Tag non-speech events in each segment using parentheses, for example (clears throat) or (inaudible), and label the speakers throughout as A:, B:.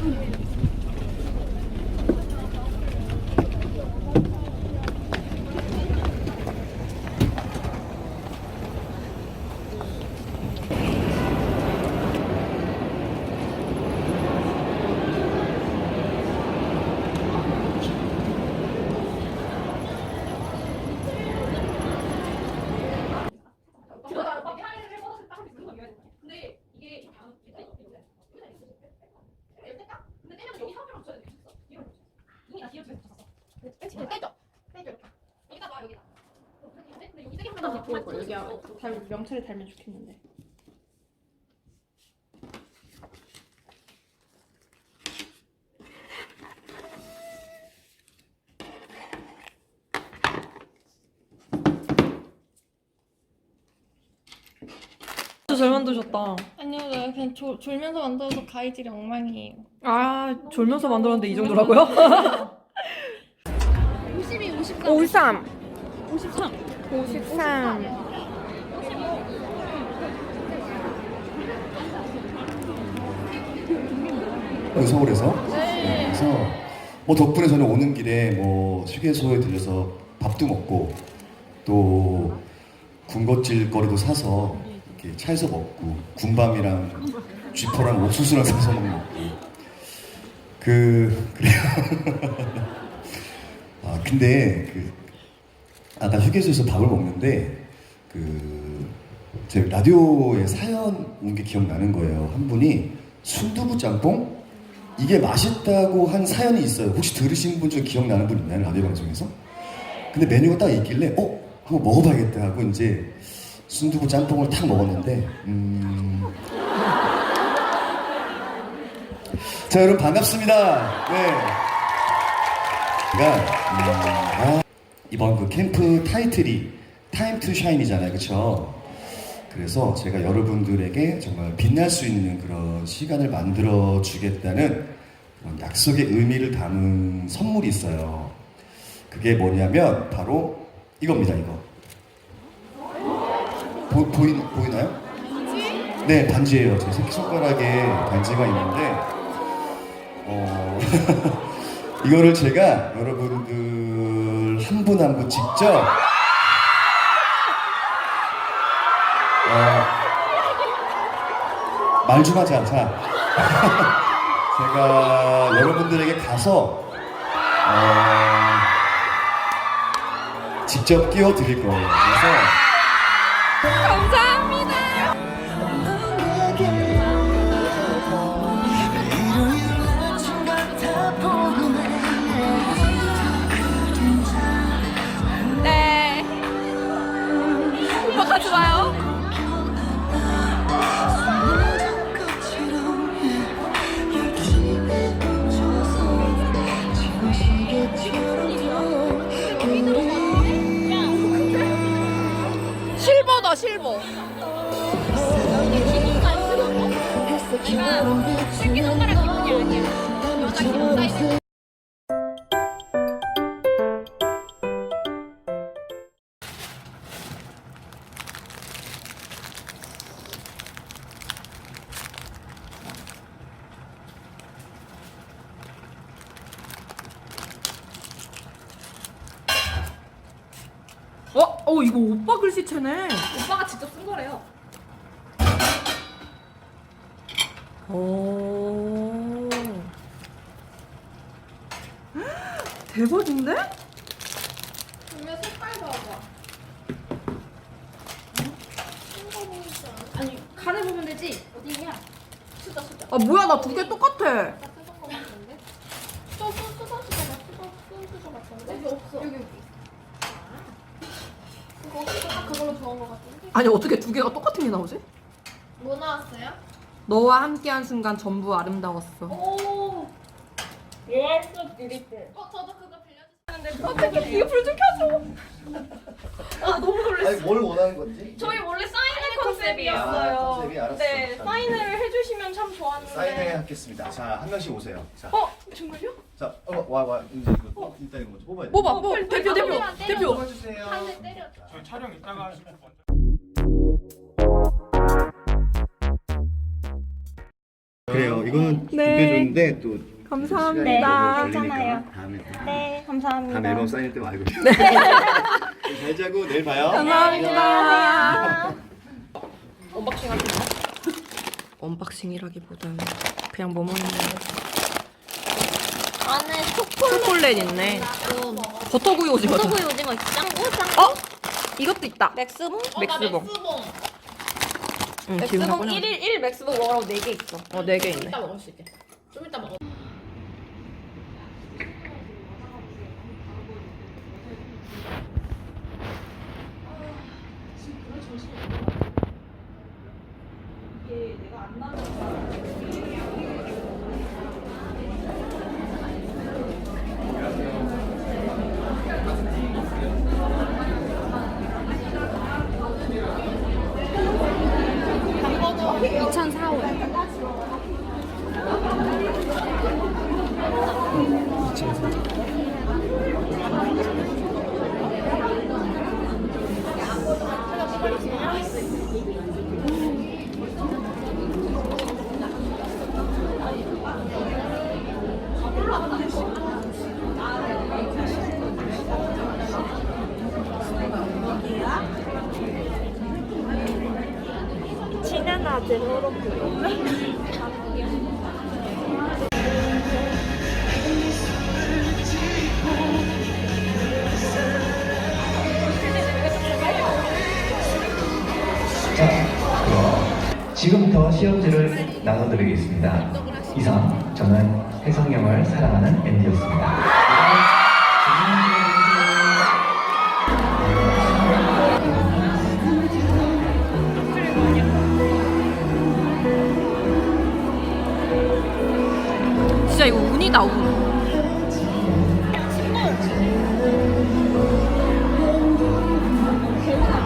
A: Thank you.
B: 여기야 달, 명찰에 달면 좋겠는데.
C: 진짜 잘 만드셨다.
B: 아니요, 나 그냥 졸, 졸면서 만들어서 가이질이 엉망이에요.
C: 아, 졸면서 만들었는데 이 정도라고요?
B: 52, 53.
C: 53.
B: 53.
C: 53.
D: 서울에서 네, 그래서 뭐 덕분에 저는 오는 길에 뭐 휴게소에 들려서 밥도 먹고 또 군것질 거리도 사서 이렇게 차에서 먹고 군밤이랑 쥐포랑 옥수수랑 사서 먹고 그 그래요. (laughs) 아 근데 그 아까 휴게소에서 밥을 먹는데 그 제 라디오에 사연 온 게 기억나는 거예요. 한 분이 순두부 짬뽕 이게 맛있다고 한 사연이 있어요. 혹시 들으신 분중 기억나는 분 있나요? 라디오 방송에서? 근데 메뉴가 딱 있길래 어? 한번 먹어봐야겠다 하고 이제 순두부 짬뽕을 탁 먹었는데 음... (laughs) 자 여러분 반갑습니다. 네. 제가 음, 아, 이번 그 캠프 타이틀이 타임 투 샤인이잖아요. 그쵸? 그래서 제가 여러분들에게 정말 빛날 수 있는 그런 시간을 만들어 주겠다는 그런 약속의 의미를 담은 선물이 있어요. 그게 뭐냐면 바로 이겁니다. 이거 보, 보이, 보이나요? 네 반지예요. 제 새끼손가락에 반지가 있는데 어, (laughs) 이거를 제가 여러분들 한 분 한 분 직접 어, 말좀 하자. 자. (laughs) 제가 여러분들에게 가서 어, 직접 끼워 드릴 거예요. 그래서
B: 네.
C: 어? 어, 이거 오빠 글씨체네.
B: 오빠가 직접 쓴 거래요.
C: 오. 대박인데?
B: 그러면 색깔 봐봐. 아니 간을 보면 되지. 어디냐?
A: 수저 수저.
E: 아 뭐야 나 두 개 똑같아.
A: 나 수저 거 같은데? 저 수- 수저 수저 나 수저 수저 수저 같은데? 여기 없어. 여기 여기. 그거 딱 그걸로 좋은 거 같은데?
E: 아니 어떻게 두 개가 똑같은 게 나오지?
A: 뭐 나왔어요?
E: 너와 함께한 순간 전부 아름다웠어.
A: 오. 예스 뷰티풀. 어 저도 그거 빌려주시는데
E: 어떻게 이거 불좀 켜줘. 아 너무 놀랐어.
D: 아니 뭘 원하는 건지?
F: 저희 원래 사인회
D: 아,
F: 컨셉이었어요.
D: 컨셉이 알았어.
F: 네,
D: 자,
F: 사인회를 해주시면 참 좋았는데.
D: 사인회 하겠습니다. 자, 한 명씩 오세요. 자,
F: 어, 정말요?
D: 자, 어, 와, 와, 이제 이거 일단 이거 먼저 뽑아야 돼.
E: 뽑아 뽑. 대표 대표
A: 때려, 때려.
E: 대표.
D: 뽑아주세요.
A: 한대 때려줘.
G: 저희 촬영 이따가 하시면 먼저.
D: 그래요. 이거는
E: 네.
D: 준비해줬는데 또
E: 감사합니다.
D: 시간이 걸리니까 다음에 또
F: 네, 감사합니다.
D: 다음 앨범 사인회 때. 네. (laughs) 잘 자고 내일 봐요.
E: 감사합니다. 언박싱 언박싱이라기보다는 그냥 뭐 먹는
A: 안에 초콜릿.
E: 초콜릿 있네.
A: 음.
E: 버터구이 오징어다.
A: 소고기 오징어 짱구 짱구.
E: 어? 이것도 있다.
A: 맥스봉?
E: 맥스봉. 응,
F: 맥스봉
E: 기억나구나.
F: 1일 1 맥스봉 먹으라고 4개 있어.
E: 어, 네 개 있네.
A: 이따 먹을 수 있게. 좀 이따 먹어.
H: muito. 시험지를 나눠드리겠습니다. 이상 저는 혜성형을 사랑하는 앤디였습니다.
E: 진짜 이거 운이다 운.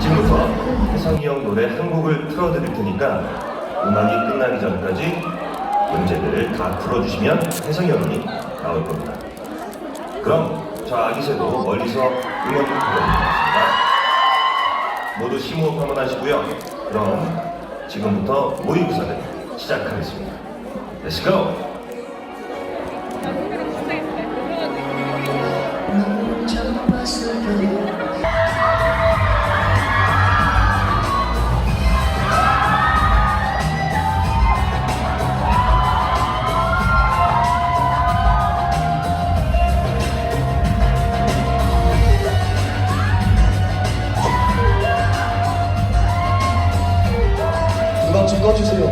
I: 지금부터 혜성이 형 노래 한 곡을 틀어드릴 테니까 음악이 끝나기 전까지 문제들을 다 풀어주시면 혜성이 형이 나올 겁니다. 그럼 저 아기새도 멀리서 응원 부탁드리겠습니다. 모두 심호흡 한번 하시고요. 그럼 지금부터 모의고사를 시작하겠습니다. Let's go!
D: 음악 좀 꺼주세요.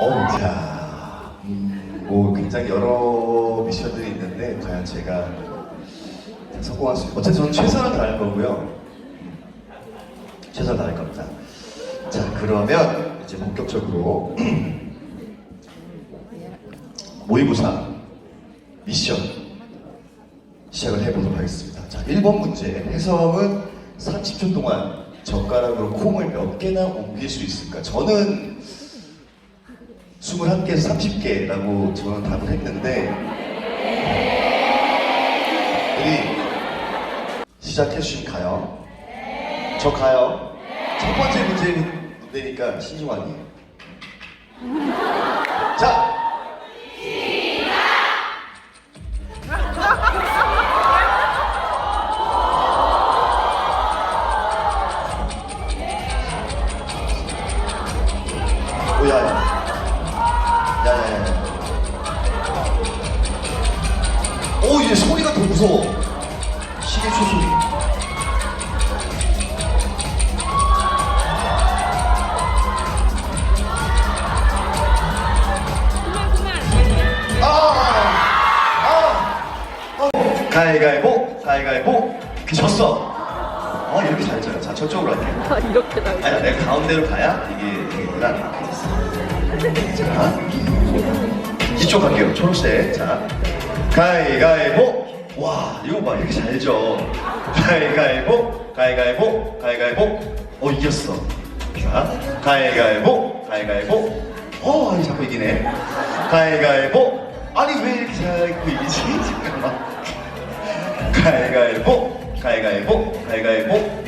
D: 어, 자, 음, 뭐 굉장히 여러 미션들이 있는데 과연 제가 성공할 수, 어쨌든 저는 최선을 다할 거고요. 음, 최선을 다할 겁니다. 자, 그러면 이제 본격적으로 (clears throat) 모의고사 미션 시작을 해보도록 하겠습니다. 자, 1번 문제. 해성은 30초 동안 젓가락으로 콩을 몇 개나 옮길 수 있을까? 저는 21개에서 30개라고 저는 답을 했는데 우리 시작해 주시면 가요. 저 가요. 첫 번째 문제 문제니까 신중하게. 자, 가위가위보 가위가위보. 어 이겼어. 자 가위가위보 가위가위보. 어 자꾸 이기네. 가위가위보. 아니 왜 이렇게 자꾸 이기지? 잠깐만. 가위가위보 가위가위보 가위가위보.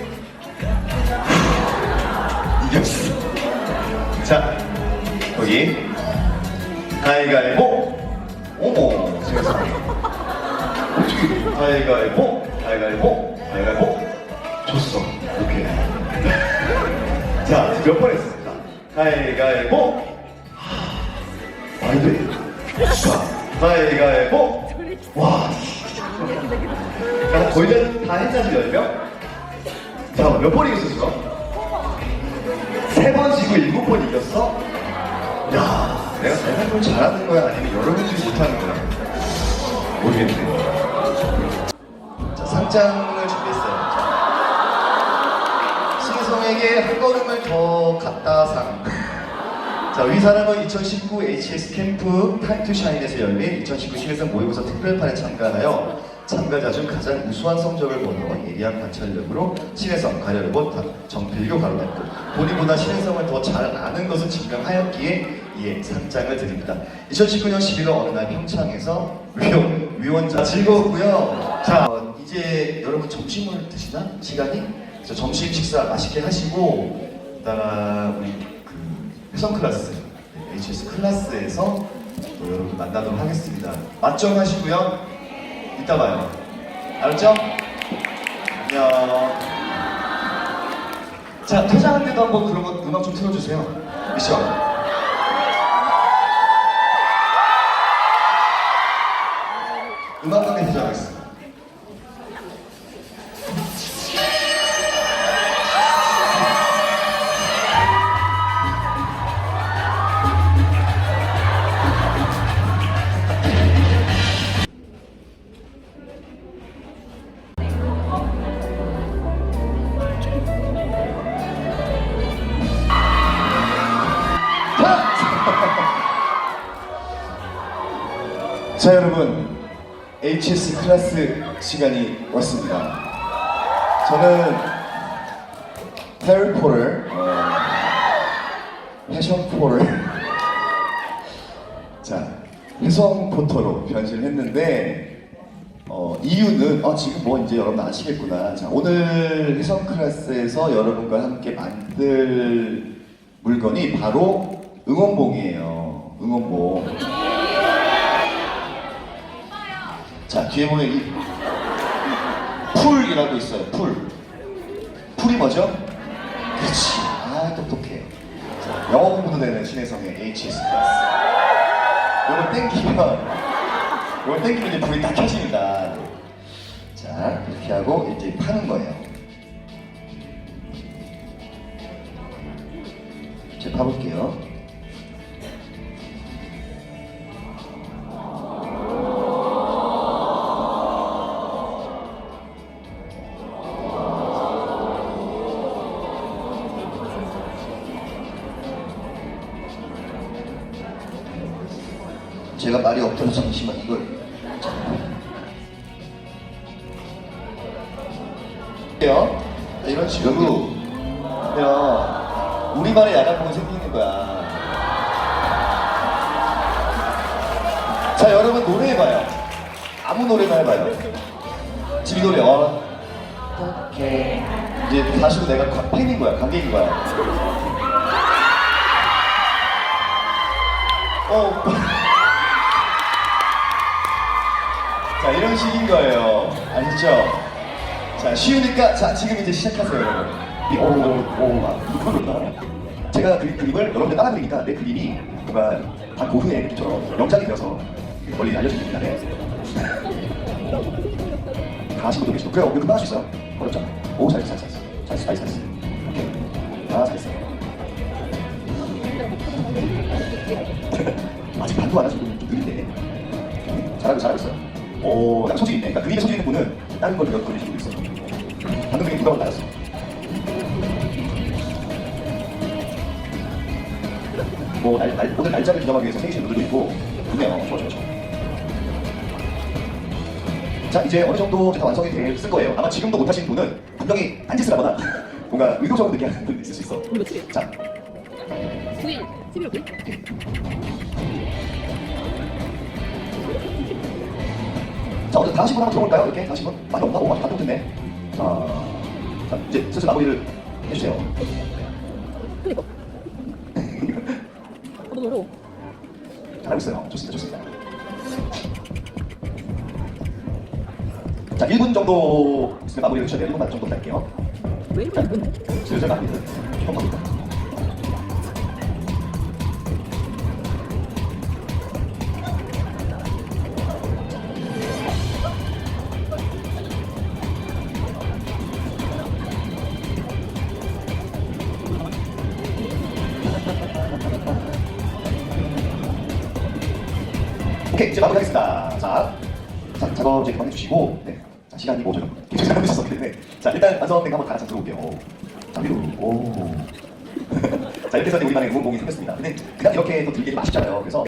D: 이겼어. 자 거기. 가위가위보. 어머 세상에. 어떻게? 가위가위보 가위가위보 가위가위보 몇 번 했습니다 가위가위보 아니 돼 자, 가위가위보 와 야, 거의 다, 다 했자지 열명 자 몇 번 이겼었어? 세 번 지고 일곱 번 이겼어? 야, 내가 대단히 잘하는 거야? 아니면 여러분이 못하는 거야? 모르겠네. 자, 상장을 준비했어요. 자, 신성에게 한 걸음을 더 갔다 상. 자, 위 사람은 2019 HS 캠프 타임 투 샤인에서 열린 2019 신혜성 모의고사 특별판에 참가하여 참가자 중 가장 우수한 성적을 거둬 예리한 관찰력으로 신혜성 가려고 정필교 가로등급 본인보다 신혜성을 더 잘 아는 것을 증명하였기에 이에 상장을 드립니다. 2019년 11월 어느 날 평창에서 위원, 위원장 즐거웠고요. 자, 어, 이제 여러분 점심을 드시나? 시간이? 점심 식사 맛있게 하시고 이따가 우리 그 회성 클래스, 네, HS 클래스에서 또 여러분 만나도록 하겠습니다. 맞점 하시고요. 이따 봐요. 알았죠? 안녕. 자, 퇴장할 때도 한번 그런 거 음악 좀 틀어주세요. 미션. 클래스 시간이 왔습니다. 저는 해리포터 어, 패션포를 (laughs) 자 혜성포터로 변신을 했는데 어, 이유는 어, 지금 뭐 이제 여러분 아시겠구나. 자 오늘 혜성 클래스에서 여러분과 함께 만들 물건이 바로 응원봉이에요. 응원봉. 자 뒤에 보면 이 풀이라고 있어요 풀. 풀이 뭐죠? 그렇지. 아 똑똑해. 자, 영어 공부도 되는 신혜성의 HS 클래스 이걸 땡기면 이걸 땡기면 이제 불이 다 켜집니다. 자 이렇게 하고 이제 파는 거예요. 제가 파볼게요 제가 말이 없더라 잠시만 이걸. 요 이런 식으로. 야 우리만의 야간봉이 생기는 거야. 자 여러분 노래 해봐요. 아무 노래나 해봐요. 지금 이 노래 어? 어떡해. 이제 다시 내가 관- 팬인 거야 관객인 거야. 어 자 이런 식인 거예요. 아시죠? 자 쉬우니까 자 지금 이제 시작하세요 여러분. 오 오오막 제가 그린 그림을 여러분들 따라 그리니까 내 그림이 뭔가 다 고흐의 그림처럼 명작이 되어서 멀리 알려지기 때문에 다 하신 분도 계시고 그래 어, 금방 할 수 있어요? 어렵잖아. 오 잘했어 잘했어 잘했어 잘했어 잘했어 오케이. 아 잘했어 (laughs) 아직 반도 안 하시고 좀 느린데. 잘하고 잘하고 있어요 오, 약간 소질 있네. 그러니까 그림에 소질 있는 분은
B: 다른 걸 내가 그리고 있어. 방금 되게 부담을 나였어. 뭐 날, 날, 오늘 날짜를 기념하기 위해서 생신 누들도 있고 좋네요. 좋아 좋아 좋아. 자 이제 어느 정도 다 완성이 됐을 거예요. 아마 지금도 못하신 분은 분명히 딴짓을 하거나 (laughs) 뭔가 의도적으로 하는 분도 있을 수 있어. 자
A: 9일 11월 9일
B: 자, 어제 다 하신 분 한번 들어볼까요? 이렇게 다 하신 분? 많이 없나? 오, 많이 다들 못했네. 자, 자, 이제 슬슬 마무리를 해주세요.
A: 그니까 어, 너무 어려워
B: 잘하고 있어요. 좋습니다, 좋습니다. 자, 1분 정도 있으면 마무리를 해주셔야 돼요. 1분만 정도 할게요.
A: 왜 이렇게 안 보내?
B: 슬슬 마무리를. 이제 그만해주시고, 네. 자, 시간이 뭐 좀, 계속 잘하셨어. 네. 자, 일단 완성된 거 한번 다 같이 들어볼게요. 오. 자, 위로. 오. (laughs) 자, 이렇게 해서 우리만의 응원봉이 생겼습니다. 근데 그냥 이렇게 또 들기는 맛있잖아요. 그래서.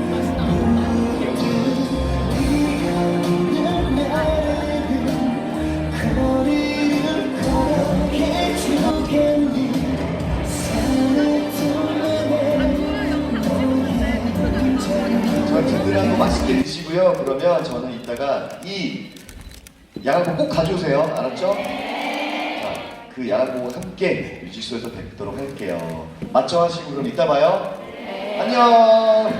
D: 양알고 꼭 가져오세요. 알았죠? 자, 그 양알고 함께 뮤직쇼에서 뵙도록 할게요. 맞죠? 하시고 그럼 이따 봐요. 안녕. (laughs)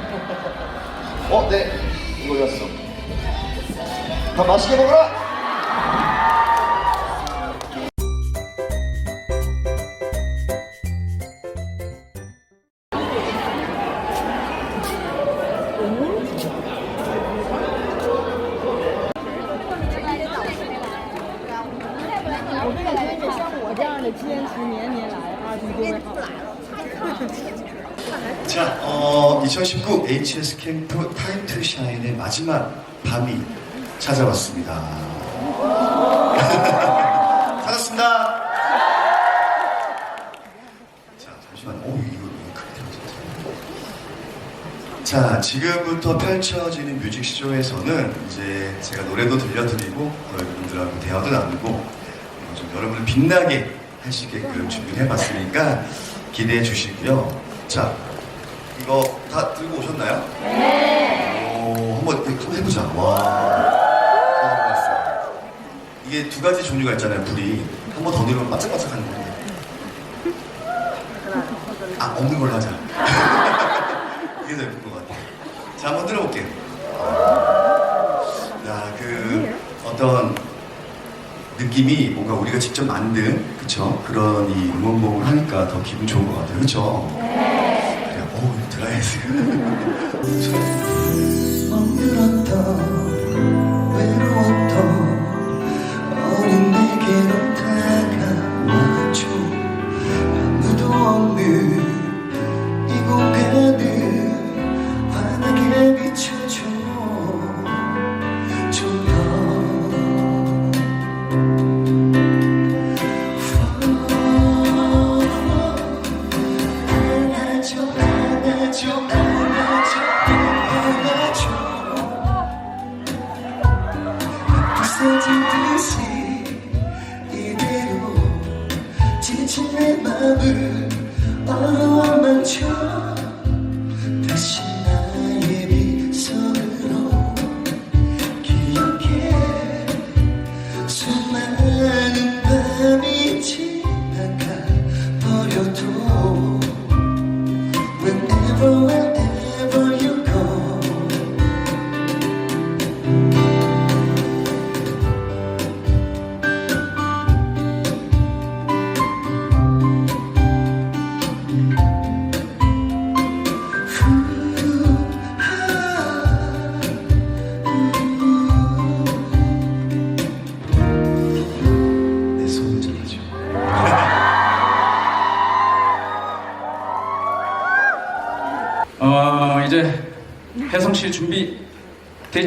D: 어, 네. 이거 였어. 밥 맛있게 먹어라.
B: 자, 어, 2019 HS 캠프 타임 투 샤인의 마지막 밤이 찾아왔습니다. (laughs) 찾았습니다. 자, 잠시만요. 자, 지금부터 펼쳐지는 뮤직쇼에서는 이제 제가 노래도 들려드리고 여러분들하고 대화도 나누고 그리고 좀 여러분을 빛나게 할 수 있게끔 준비를 해봤으니까 기대해 주시고요. 자, 이거 다 들고 오셨나요? 네. 오, 한번 한번 해보자. 와. 아. 이게 두 가지 종류가 있잖아요. 불이 한 번 더 누르면 반짝반짝하는 건데. 아 없는 걸로 하자. (laughs) 이게 더 예쁜 것 같아. 자 한번 들어볼게요. 야, 그 어떤 느낌이 뭔가 우리가 직접 만든 그쵸 그런 이 응원봉을 하니까 더 기분 좋은 것 같아요. 그쵸? 그래, 오 들어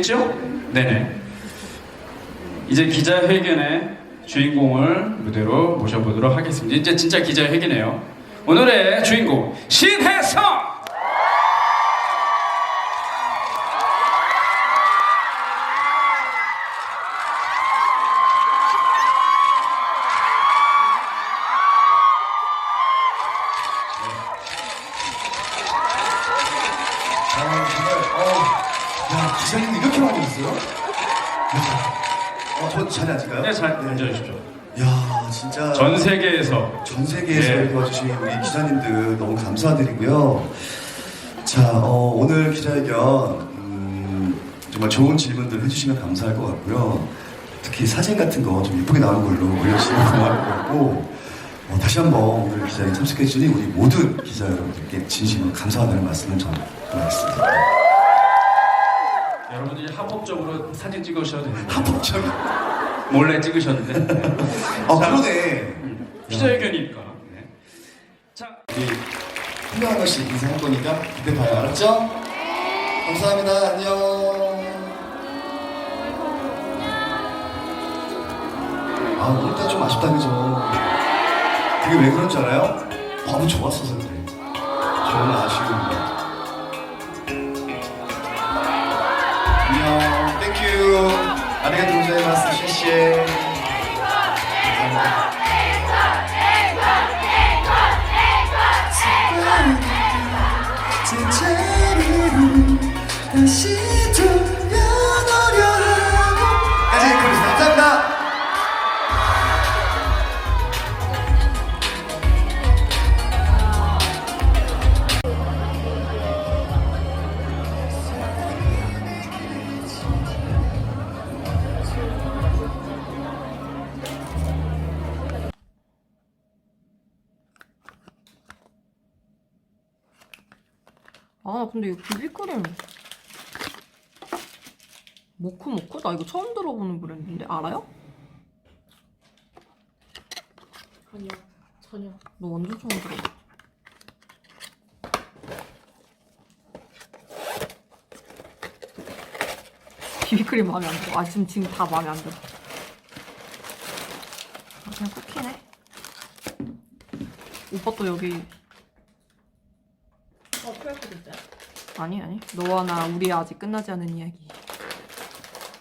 G: 됐죠? 네네. 이제 기자회견의 주인공을 무대로 모셔보도록 하겠습니다. 이제 진짜 기자회견이에요. 오늘의 주인공 신혜성.
D: 좋은 질문들 해주시면 감사할 것 같고요. 특히 사진 같은 거 좀 예쁘게 나오는 걸로 올려주시면 (laughs) 고마울 것 같고, 어, 다시 한번 오늘 기자회 참석해주신 우리 모든 기자 여러분들께 진심으로 감사하다는 말씀을 전하겠습니다.
G: 여러분들이 합법적으로 사진 찍으셔도 됩니다.
D: 합법적인. (laughs)
G: 몰래 찍으셨는데
D: 아, 그러네.
G: 기자회견이니까. 네. 자,
D: 우리 한 명씩 인사할 거니까 그때 봐요. 알았죠? 감사합니다. 안녕. 아, 오늘따라 좀 아쉽다, 그죠? 그게 왜 그런 줄 알아요? 너무 좋았어서 그래. 좋은 아쉬움이야. 안녕. 땡큐. 쉐쉐. 감사합니다.
B: 제자리로 다시
E: 근데 이거 비비크림 모크? 나 이거 처음 들어보는 브랜드인데 알아요?
A: 아니요. 전혀.
E: 너 완전 처음 들어봐 비비크림 마음에 안 들어 아 지금 지금 다 마음에 안 들어 아, 그냥 쿠키네 오빠 또 여기
A: 어, QR코드 있어요?
E: 아니 아니 너와 나 우리 아직 끝나지 않은 이야기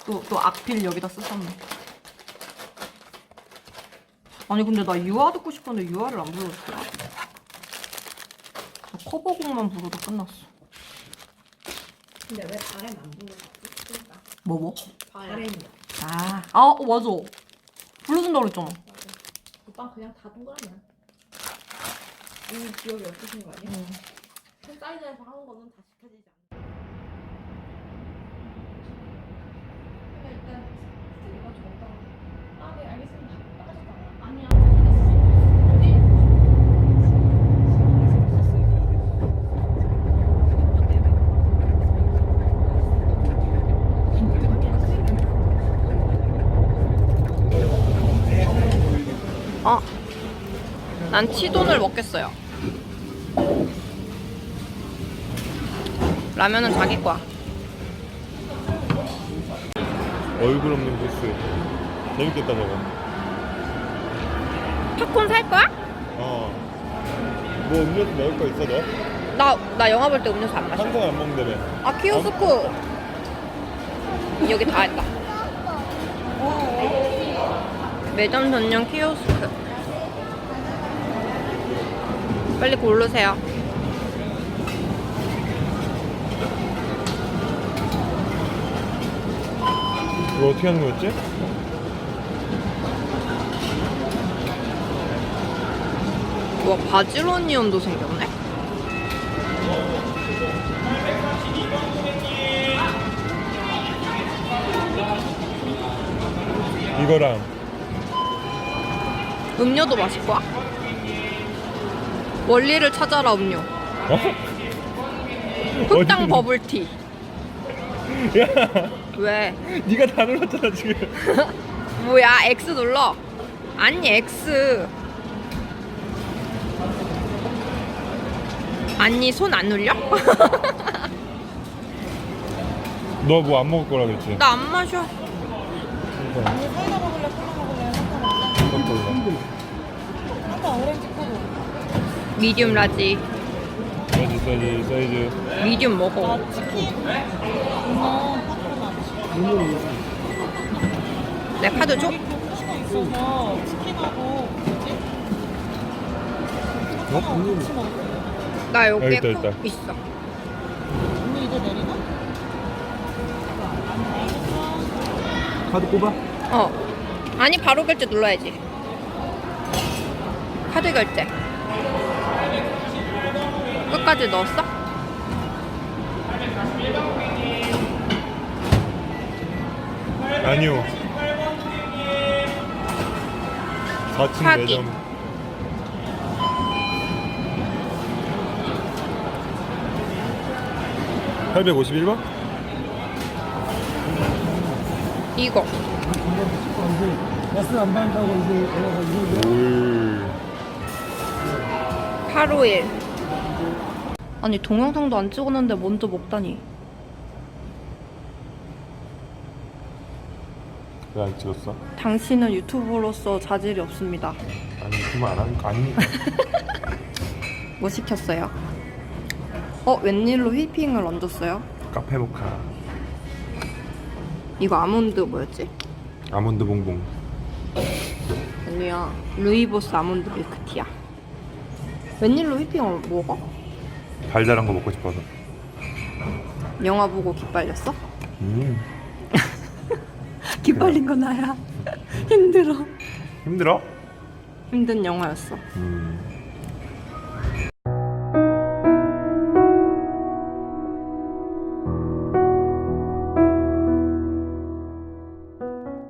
E: 또 또 악필 여기다 쓰셨네 아니 근데 나 유아 듣고 싶었는데 유아를 안 불러줬더라 나 커버곡만 부르다 끝났어
A: 근데 왜 바램 안 불러봤지? 그러니까.
E: 뭐 뭐?
A: 바램이요.
E: 아, 아 어, 맞아 불러준다 그랬잖아
A: 오빠 그냥 다 동그라미야. 이 기억이 없으신 거 아니야?
E: 응.
A: 큰 사이즈에서 하는 거는 다 지켜지지 않아. 일단 스티커가 좋다. 아, 네, 알겠습니다. 빠졌다. 아니야.
E: 어. 난 치돈을 먹겠어요. 라면은 자기 거야.
J: 얼굴 없는 부스 재밌겠다 저거
E: 팝콘 살 거야?
J: 어뭐 음료수 먹을 거 있어 너?
E: 나, 나 영화 볼 때 음료수 안 마셔.
J: 한잔 안 먹는다며
E: 아, 키오스크. 여기 다 했다. 매점 전용 키오스크. 빨리 고르세요.
J: 이거 어떻게 하는 거였지?
E: 와, 바질오니온도 생겼네?
J: 이거랑
E: 음료도 마실 거야? 원리를 찾아라 음료.
J: 어?
E: 흑당
J: 어디-
E: 버블티. (laughs)
J: 야
E: 왜?
J: 네가 다 눌렀잖아 지금 (laughs)
E: 뭐야? X 눌러. 아니 X. 아니 손 안 눌려? (laughs)
J: 너 뭐 안 먹을 거라 그랬지?
E: 나 안 마셔.
K: 언니 사이다 먹을래? 콜라 먹을래? 한타 먹을래?
J: 깜짝이야.
K: 한타 오렌지 코로.
E: 미디움 라지.
J: 사이즈 사이즈 사이즈.
E: 미디움 먹어.
K: 아 치킨. 많지.
E: 내 카드 줘?
K: 쿠시가 있어서 치킨하고 뭐지? 같이 먹을게.
E: 나 여기
J: 여기 있다, 있다.
E: 있어.
K: 언니 이제 내리나?
J: 카드 꼽아.
E: 어. 아니 바로 결제 눌러야지. 카드 결제. 끝까지 넣었어?
J: 아니요. 4층
E: 사기.
J: 매점. (851번)
E: 이거.
J: 올
E: 851. 아니 동영상도 안 찍었는데 먼저 먹다니.
J: 왜 안 찍었어?
E: 당신은 유튜버로서 자질이 없습니다.
J: 아니 그만 안 하는 거 아닙니까?
E: 뭐 시켰어요? 어 웬일로 휘핑을 얹었어요?
J: 카페 모카
E: 이거 아몬드 뭐였지?
J: 아몬드 봉봉
E: 아니야 루이보스 아몬드 밀크티야. 웬일로 휘핑을 먹어?
J: 달달한 거 먹고 싶어서
E: 영화 보고 기빨렸어?
J: 음
E: 기빨린 건 나야. (laughs) 힘들어.
J: 힘들어?
E: 힘든 영화였어.
J: 음